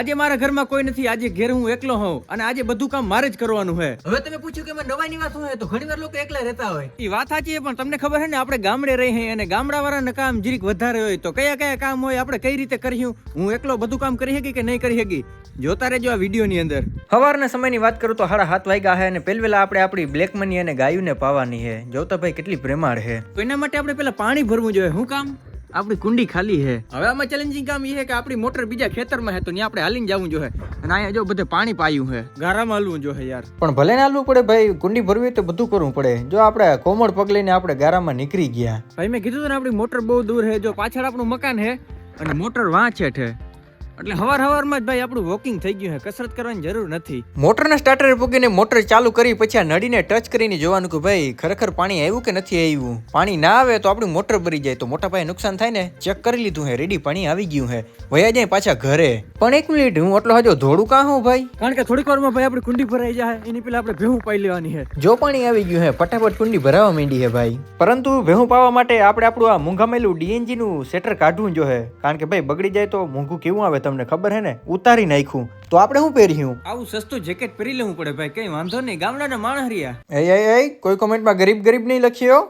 આજે મારા ઘરમાં કોઈ નથી આજે ઘેર હું એકલો હોઉં અને આજે બધું કામ મારે જ કરવાનું છે હવે તમે પૂછ્યું કે એમાં નવાઈની વાત હોય તો ઘણી વાર લોકો એકલા રહેતા હોય. એ વાત સાચી પણ તમને ખબર છે ને આપણે ગામડે રહી અને ગામડા કામ જીરીક વધારે હોય તો કયા કયા કામ હોય આપણે કઈ રીતે કર્યું હું એકલો બધું કામ કરી શકી કે નહીં કરી શકી જોતા રહેજો આ વિડીયોની અંદર. સવારના સમયની વાત કરું તો હારા હાથ વાગ્યા છે અને પહેલ આપણે આપણી બ્લેક મની અને ગાયુંને પાવાની છે જોતા ભાઈ કેટલી પ્રેમાળ છે તો એના માટે આપણે પેલા પાણી ભરવું જોઈએ. હું કામ? આપણી કુંડી ખાલી છે. હવે આમાં ચેલેન્જિંગ કામ એ છે કે આપણી મોટર બીજા ખેતરમાં છે તો ત્યાં આપણે હાલીને જવું જોઈએ. અને અહીંયા જો બધે પાણી પાયું છે. ગારામાં હાલવું જોઈએ યાર. પણ ભલે ને હાલવું પડે ભાઈ કુંડી ભરવી હોય તો બધું કરવું પડે. જો આપણે કોમળ પગ લઈને આપણે ગારામાં નીકળી ગયા. ભાઈ મેં કીધું ને આપણી મોટર બહુ દૂર છે જો પાછળ આપણું મકાન છે અને મોટર વાંચે છે. એટલે હવાર હવારમાં જ ભાઈ આપણું વોકિંગ થઈ ગયું છે. કસરત કરવાની જરૂર નથી. મોટરના સ્ટાર્ટર પૂગીને મોટર ચાલુ કરી પછી આ નળીને ટચ કરીને જોવાનું કે ભાઈ ખરેખર પાણી આવ્યું કે નથી આવ્યું? પાણી ના આવે તો આપણું મોટર ભરી જાય. તો મોટા પાયે નુકસાન થાય ને ચેક કરી લીધું હે રેડી પાણી આવી ગયું હે વયા જાય પાછા ઘરે. પણ એક મિનિટ હું એટલો હજો ધોળું કાં હું ભાઈ? કારણ કે થોડીક વારમાં ભાઈ આપણી કુંડી ભરાઈ જાય એની પેલા આપણે ભેહું પાઈ લેવાની છે. જો પાણી આવી ગયું હે ફટાફટ કુંડી ભરાવા માંડી હે ભાઈ. પરંતુ ભેહું પાવા માટે આપણે આપણું આ મૂંઘામેલું ડીએનજી નું સેટર કાઢવું જોઈએ કારણ કે ભાઈ બગડી જાય તો મૂંઘું કેવું આવે? તમને ખબર હે ને? ઉતારી નાખ્યું. તો આપણે શું પહેર્યું? આવું સસ્તું જેકેટ પહેરી લેવું પડે ભાઈ કઈ વાંધો નહીં. ગામડાના માણસ રહ્યા. એ કોઈ કોમેન્ટમાં ગરીબ ગરીબ નહીં લખ્યો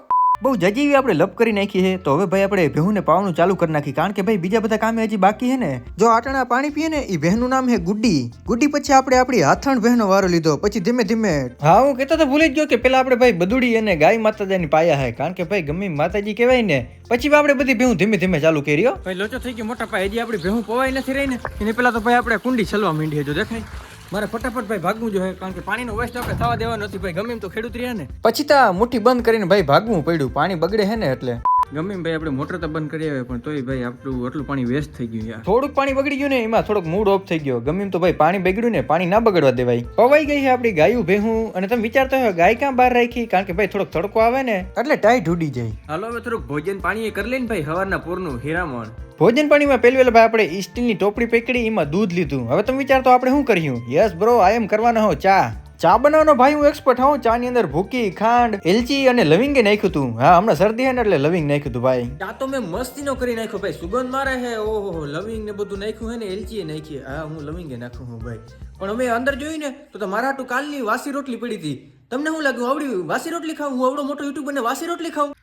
બહુ જજીવી આપણે લપ કરી નાખી છે તો હવે ભાઈ આપણે ભેહુને પાવાનું ચાલુ કરી નાખી કારણ કે ભાઈ બીજા બધા કામે હજી બાકી છે ને. જો આટણા પાણી પીએ ને એ બહેનનું નામ છે ગુડ્ડી. ગુડ્ડી પછી આપણે આપણી હાથણ બહેનો વારો લીધો. પછી ધીમે ધીમે હા હું કહેતો તો ભૂલી જ ગયો કે પેલા આપણે ભાઈ બદુડી અને ગાય માતાજીની પાયા છે કારણ કે ભાઈ ગમે માતાજી કહેવાય ને પછી આપણે બધી ભેહું ધીમે ધીમે ચાલુ કર્યો ભાઈ લોચો થઈ ગયો મોટા પાયે. હજી આપણી ભેહું પવાઈ નથી રહી ને. એને પેલા તો ભાઈ આપણે કુંડી છલવા માંડીએ જો દેખાય. મારે ફટાફટ ભાઈ ભાગવું જોઈએ, કારણ કે પાણીનો વેસ્ટ આપણે થવા દેવાનો નથી. ભાઈ ગમે એમ તો ખેડૂત રહ્યા ને. પછી તા મુઠ્ઠી બંધ કરીને ભાઈ ભાગવું પડ્યું. પાણી બગડે છે ને એટલે. ગમે ભાઈ આપણે મોટર તો બંધ કરી આવે પણ તોય ભાઈ આપણું આટલું પાણી વેસ્ટ થઈ ગયું યાર. થોડુંક પાણી બગડી ગયું ને એમાં થોડોક મૂડ ઓફ થઈ ગયો. ગમે તો ભાઈ પાણી બગડ્યું ને પાણી ના બગડવા દેવાય. પવાઈ ગઈ છે આપણી ગાયું ભેહું અને તમે વિચારતા હોય ગાય ક્યાં બહાર રાખી કારણ કે ભાઈ થોડોક તડકો આવે ને એટલે ટાઈટ ઉડી જાય. હાલો હવે થોડુંક ભોજન પાણી કરી લઈને ભાઈ સવારના પૂરનું હીરામણ. ભોજન પાણીમાં પહેલી વેલા ભાઈ આપણે સ્ટીલની ટોપડી પકડી એમાં દૂધ લીધું. હવે તમે વિચારતો આપણે શું કર્યું? યસ બ્રો આઈ એમ કરવાનો હો ચા. ચા બનાવવાનો ભાઈ હું એક્સપર્ટ હોઉં ચા ની અંદર ભૂકી, ખાંડ, એલચી અને લવિંગ નાખ્યું હતું હા, હમણાં શરદી હે ને એટલે લવિંગ નાખ્યું હતું ભાઈ. ચા તો મેં મસ્તીનો કરી નાખ્યો ભાઈ, સુગંધ મારે હે. ઓહો, લવિંગ ને બધું નાખ્યું હે ને એલચી નાખી હા, હું લવિંગે નાખું હું ભાઈ. પણ અમે અંદર જોયું ને, તો તો મારા હાટું કાલની વાસી રોટલી પડી હતી. તમને શું લાગ્યું, આવડી વાસી રોટલી ખાવું હું આવડો મોટો યુટ્યુબર ને વાસી રોટલી ખાવું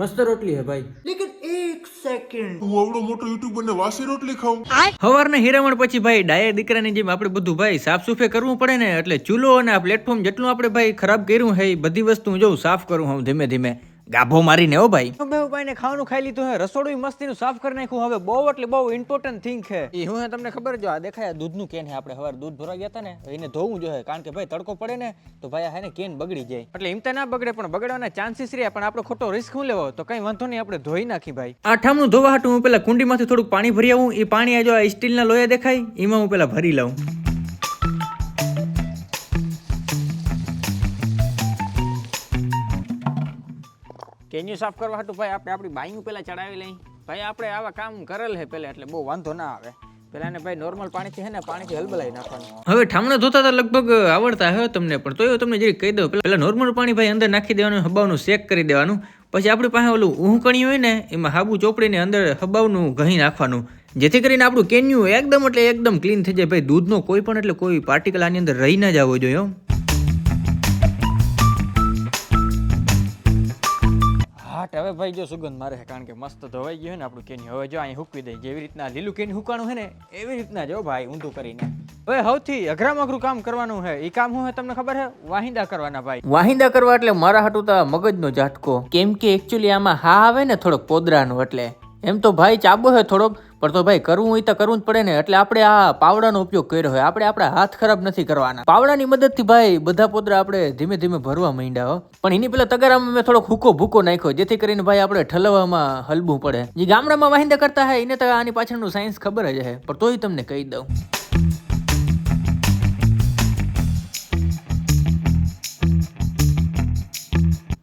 મસ્ત રોટલી હે ભાઈ. લેકિન એક સેકન્ડ. હું આવડો મોટો યુટ્યુબર ને વાસી રોટલી ખાઉં. સવારના હિરામણ પછી ભાઈ ડાયે દીકરાની જેમ આપણે બધું ભાઈ સાફ સુફે કરવું પડે ને એટલે ચૂલો અને આ પ્લેટફોર્મ જેટલું આપણે ભાઈ ખરાબ કર્યું હે બધી વસ્તુ હું જોઉં સાફ કરું હું ધીમે ધીમે. ગાભો મારીને હો ભાઈ. બે ભાઈને ખાવાનું ખાઈ લીધું હે. રસોડું મસ્તીનું સાફ કરી નાખ્યું હવે. બહુ એટલે બહુ ઇમ્પોર્ટન્ટ થિંગ છે. એ હું હે તમને ખબર જો આ દેખાય દૂધનું કેન હે આપણે. સવારે દૂધ ભરવા ગયા હતા ને એને ધોવું જોઈએ. કારણ કે ભાઈ તડકો પડે ને તો ભાઈ આ હે ને કેન બગડી જાય. એટલે એમ તો ના બગડે પણ બગડવાના ચાન્સીસ રહે પણ આપણે ખોટો રિસ્ક હું લેવો? તો કઈ વાંધો નહીં આપણે ધોઈ નાખી ભાઈ. આ ઠામનું ધોવા હાટું હું પેલા કુંડીમાંથી થોડુંક પાણી ભરી આવું. એ પાણી આ જો આ સ્ટીલના લોયા દેખાય એમાં હું પેલા ભરી લઉં. કેન્યુ સાફ કરવા હતું, ભાઈ, આપણે આપણી બાયું પહેલાં ચડાવી લઈ. ભાઈ, આપણે આવા કામ કરેલ છે પહેલાં એટલે બહુ વાંધો ના આવે. પેલા ને ભાઈ નોર્મલ પાણીથી હે ને, પાણીથી હલબલાઈ નાખવાનું. હવે ઠામણા ધોતા તો લગભગ આવડતા હોય તમને, પણ તોય તમને જરી કહી દઉં, પેલા નોર્મલ પાણી ભાઈ અંદર નાખી દેવાનું હબાવનું શેક કરી દેવાનું. પછી આપણી પાસે ઓલું ઊંકણી હોય ને, એમાં હાબુ ચોપડીને અંદર હબાવનું ઘહી નાખવાનું. જેથી કરીને આપણું કેન્યુ એકદમ એટલે એકદમ ક્લીન થઈ જાય. ભાઈ, દૂધનો કોઈ પણ એટલે કોઈ પાર્ટિકલ આની અંદર રહી ના જવો જોઈએ હો. હવે ભાઈ જો સુગંધ મારે છે, કારણ કે મસ્ત ધોવાઈ ગયું છે ને આપણું કેની હવે જો અહીં હૂકવી દઈએ. જેવી રીતના લીલું કેની હુકાણું છે ને, એવી રીતના જો ભાઈ ઊંધું કરીને. હવે સૌથી અઘરામાં અઘરું કામ કરવાનું છે. એ કામ છે તમને ખબર છે? વાહિંદા કરવાના ભાઈ. વાહિંદા કરવા એટલે મારા હાટું મગજનો ઝાટકો. કેમ કે એકચ્યુઅલી આમાં હા આવે ને થોડોક પોદરાનો એટલે. એમ તો ભાઈ ચાબો છે થોડોક. પણ તો ભાઈ કરવું હોય તો કરવું જ પડે ને. એટલે આપણે આ પાવડાનો ઉપયોગ કર્યો હોય. આપણે આપણા હાથ ખરાબ નથી કરવાના. પાવડાની મદદથી ભાઈ બધા પોદરા આપણે ધીમે ધીમે ભરવા માંડ્યા હો. પણ એની પેલા તગારામાં મેં થોડોક હુકો ભૂકો નાખ્યો, જેથી કરીને ભાઈ આપણે ઠલવામાં હલવું પડે. જે ગામડામાં વાહિંદા કરતા હોય, એને તો આની પાછળનું સાયન્સ ખબર જ છે પણ તોય તમને કહી દઉં.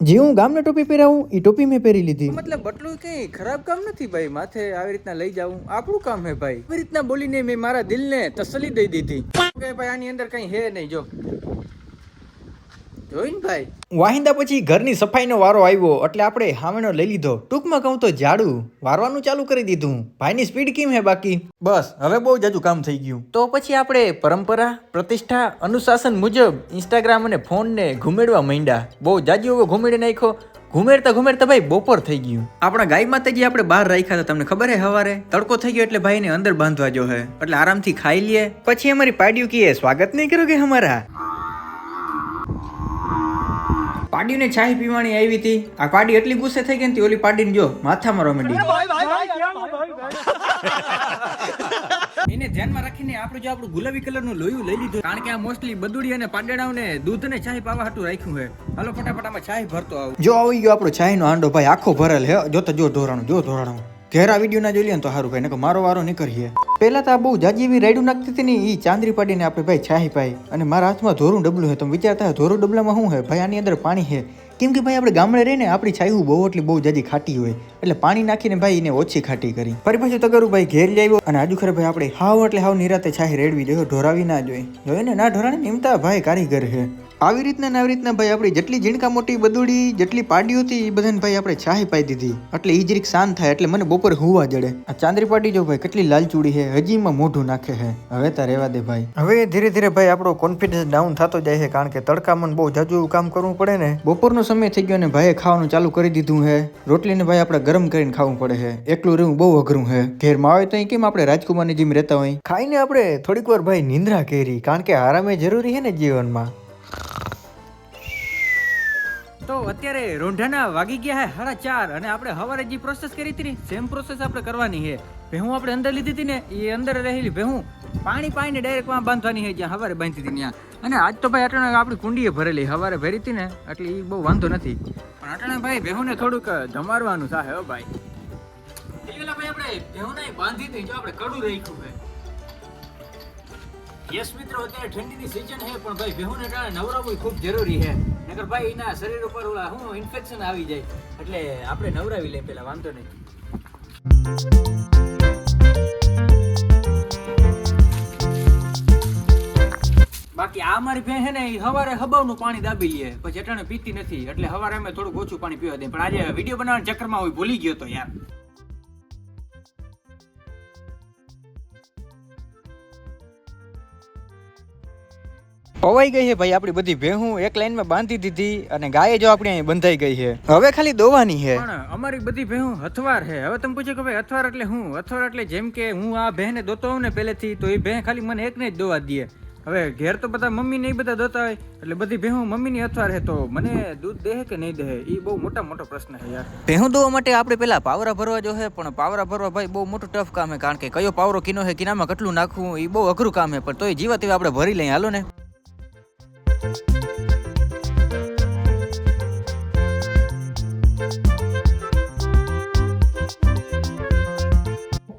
જે હું ગામને ટોપી પહેરાવું એ ટોપી મેં પહેરી લીધી. મતલબ બટલું કઈ ખરાબ કામ નથી ભાઈ? માથે આવી રીતના લઈ જાવું આપણું કામ હે ભાઈ. આવી રીતના બોલીને મેં મારા દિલને તસલી દઈ દીધી. કે ભાઈ આની અંદર કઈ હે નહીં, જો. જોઈને ભાઈ વાહિંદા પછી ઘરની સફાઈનો વારો આવ્યો એટલે આપણે હામેનો લઈ લીધો. ટૂંકમાં કહું તો ઝાડુ વારવાનું ચાલુ કરી દીધું. ભાઈની સ્પીડ કેમ હે બાકી? બસ હવે બહુ જાજુ કામ થઈ ગયું. તો પછી આપણે પરંપરા પ્રતિષ્ઠા અનુશાસન મુજબ ઇન્સ્ટાગ્રામ અને ફોનને ઘુમેડવા માંડ્યા. બહુ જાજુ હવે ઘુમેડી નાખ્યો. ઘુમેરતા ઘુમેરતા ભાઈ બપોર થઈ ગયું. આપણા ગાય માતાજી આપણે બહાર રાખ્યા હતા તમને ખબર હે હવારે? તડકો થઈ ગયો એટલે ભાઈને અંદર બાંધવા જો હે. એટલે આરામથી ખાઈ લઈએ પછી અમારી પાડ્યું કીએ સ્વાગત નહીં કરોગે હમારા પાડીને ચાય પીવાની આવી હતી. આ પાડી એટલી ગુસ્સે થઈ ગઈ ને ઓલી પાડીને જો માથા મારવા માંડી એને ધ્યાનમાં રાખીને આપણે જો આપણું ગુલાબી કલરનું લોયું લઈ લીધું. કારણ કે આ મોસ્ટલી બદુડી અને પાંદડાઓને દૂધ ને ચાય પાવા હાટું રાખ્યું છે હાલો ફટાફટ આમાં ચાય ભરતો આવું. જો આવી ગયો આપણો ચાયનો આંડો ભાઈ આખો ભરેલ હે. જો તો જો ધોરણ જો ઢોરાણું ઘેરા વીડિયો ના જોઈ લે તો સારું ભાઈ નકર મારો વારો નીકળીએ. પેલા તો આ બહુ જાજી એવી રાઈડું નાખતી હતી ને ઈ ચાંદરી પાડીને આપણે ભાઈ છાહી ભાઈ અને મારા હાથમાં ધોરું ડબલું છે. તમે વિચારતા ધોરું ડબલામાં શું છે? ભાઈ આની અંદર પાણી છે. કેમ કે ભાઈ આપણે ગામડે રહીને આપણી છાયું બહુ એટલી બહુ જાજી ખાટી હોય. એટલે પાણી નાખીને ભાઈ એને ઓછી ખાટી કરી. ફરી પાછું તગરું ભાઈ ઘેર જાય અને આજુ ખરે ભાઈ આપણે હાવ એટલે હાવ નિરાતે છાહી રેડવી જોઈએ, ઢોરાવી ના જોઈએ. જોઈએ ને? ના ઢોરાને નિમતા ભાઈ કારીગર છે. આવી રીતના ને આવી રીતના ભાઈ આપણી જેટલી ઝીણકા મોટી બદુડી જેટલી પાડીઓ હતી એ બધાને ભાઈ આપણે ચાહી પાઈ દીધી. એટલે ઈ જરીક શાંત થાય એટલે મને બપોર હુવા જડે. આ ચાંદરી પાટી જો ભાઈ કેટલી લાલચૂડી છે હજી એમાં મોઢું નાખે છે. હવે તાર રહેવા દે ભાઈ. હવે ધીરે ધીરે ભાઈ આપણો કોન્ફિડન્સ ડાઉન થતો જાય છે કારણ કે તડકામાં બહુ જાજુ કામ કરવું પડે ને. બપોરનો સમય થઈ ગયો ને ભાઈએ ખાવાનું ચાલુ કરી દીધું છે. રોટલીને ભાઈ આપણે ગરમ કરીને ખાવું પડે છે. એકલું રહેવું બહુ અઘરું છે. ઘેરમાં આવે તો કેમ આપણે રાજકુમારની જેમ રહેતા હોય? ખાઈને આપણે થોડીક વાર ભાઈ નિંદ્રા કરી કારણ કે આરામ એ જરૂરી છે ને જીવનમાં. તો અત્યારે રોંઢાના વાગી ગયા હે સાડા ચાર અને આપણે હવારે જે પ્રોસેસ કરી હતી ને સેમ પ્રોસેસ આપણે કરવાની છે ભેહું આપણે અંદર લીધી હતી ને, એ અંદર રહેલી ભેહું પાણી પાણીને ડાયરેક્ટમાં બાંધવાની છે જ્યાં હવારે બાંધી હતી ત્યાં. અને આજ તો ભાઈ અટાણે આપણી કુંડીએ ભરેલી, હવારે ભરી હતી ને, એટલે એ બહુ વાંધો નથી. પણ અટાણે ભાઈ, ભેહુંને થોડુંક જમારવાનું થાય હો ભાઈ. ભાઈ આપણે બાંધી જો આપણે કડું રાખ્યું યસ મિત્રો, અત્યારે ઠંડીની સિઝન છે પણ ભાઈ ભેહુને ટાણે ખૂબ જરૂરી છે નકર ભાઈ, એના શરીર ઉપર ઓલા શું ઇન્ફેક્શન આવી જાય. એટલે આપણે નવરાવી લઈએ પેલા વાંધો નહીં. બાકી આ મારી ભેં છે ને, એ હવારે હબાવનું પાણી દાબી લે. પછી અટાણે પીતી નથી. એટલે હવારે અમે થોડુંક ઓછું પાણી પીવા દે પણ આજે વીડિયો બનાવવાના ચક્કરમાં હોય, ભૂલી ગયો તો યાર. પવાઈ ગઈ છે ભાઈ આપણી બધી ભેહું એક લાઈનમાં બાંધી દીધી અને ગાય જો આપણી અહીં બંધાઈ ગઈ છે. હવે ખાલી દોવાની છે. અમારી બધી ભેહું હથવાર છે. હવે તમે પૂછો કે ભાઈ હથવાર એટલે હું? હથવાર એટલે જેમ કે હું આ ભેહને દોતો હોઉં ને પહેલેથી તો એ ભેં ખાલી મને એકને જ દોવા દે. હવે ઘેર તો બધા મમ્મી ને બધા દોતા હોય એટલે બધી ભેહું મમ્મીની અથવાર રહે તો મને દૂધ દે કે નહીં દે? એ બહુ મોટા મોટો પ્રશ્ન છે યાર. ભેહું દોવા માટે આપણે પેલા પાવરા ભરવા જો છે પણ પાવરા ભરવા ભાઈ બહુ મોટું ટફ કામ છે કારણ કે કયો પાવરો કિનો છે કિનામાં કેટલું નાખવું એ બહુ અઘરું કામ છે પણ તોય જીવા તેવા આપણે ભરી લઈએ. હાલો ને.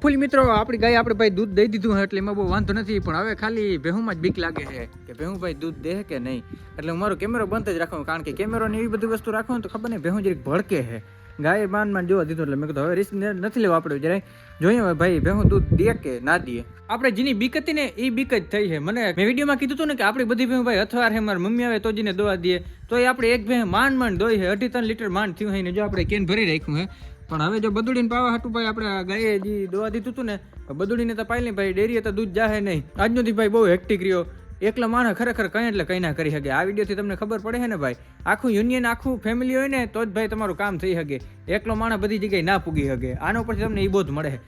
ફૂલી મિત્રો, આપણી ગાય આપણે ભાઈ દૂધ દઈ દીધું એટલે એમાં બહુ વાંધો નથી, પણ હવે ખાલી ભેહુમાં જ બીક લાગે છે કે ભેહું ભાઈ દૂધ દે કે નહીં? એટલે હું મારો કેમેરો બંધ જ રાખું, કારણ કે કેમેરો ને એવી બધી વસ્તુ રાખું તો ખબર નહીં ભેહું જરીક ભડકે છે. ગાય માન માન જોવા દીધું એટલે મેં કીધું, હવે રિસ્ક નથી લેવા આપણે જરાય. જોઈએ હવે ભાઈ, ભેહું દૂધ દે કે ના દે? આપણે જેની બીક ને એ બીક જ થઈ છે. મને મેં વિડીયોમાં કીધું હતું ને કે આપણી બધી ભેહું ભાઈ અથવાર હે મારી મમ્મી આવે તો જીને દોવા દે. તો એ આપણે એક ભેહ માંડ માંડ દોઈ છે, અઢી ત્રણ લીટર માંડ થયું હોય ને જો આપણે કેન ભરી રાખ્યું હે પણ હવે જો બદુડીને પાવા હાટું ભાઈ આપણે ગાયે જે દોવા દીધું હતું ને બદુડીને તો પાઈ નહીં ભાઈ ડેરીએ તો દૂધ જાહે નહીં. આજનો દી ભાઈ બહુ હેક્ટિક રહ્યો. એકલો માણસ ખરેખર કંઈ એટલે કંઈ ના કરી શકે. આ વિડીયોથી તમને ખબર પડે છે ને ભાઈ? આખું યુનિયન આખું ફેમિલી હોય ને, તો જ ભાઈ તમારું કામ થઈ શકે. એકલો માણસ બધી જગ્યાએ ના પૂગી શકે. આનો ઉપરથી તમને એ બોધ મળે.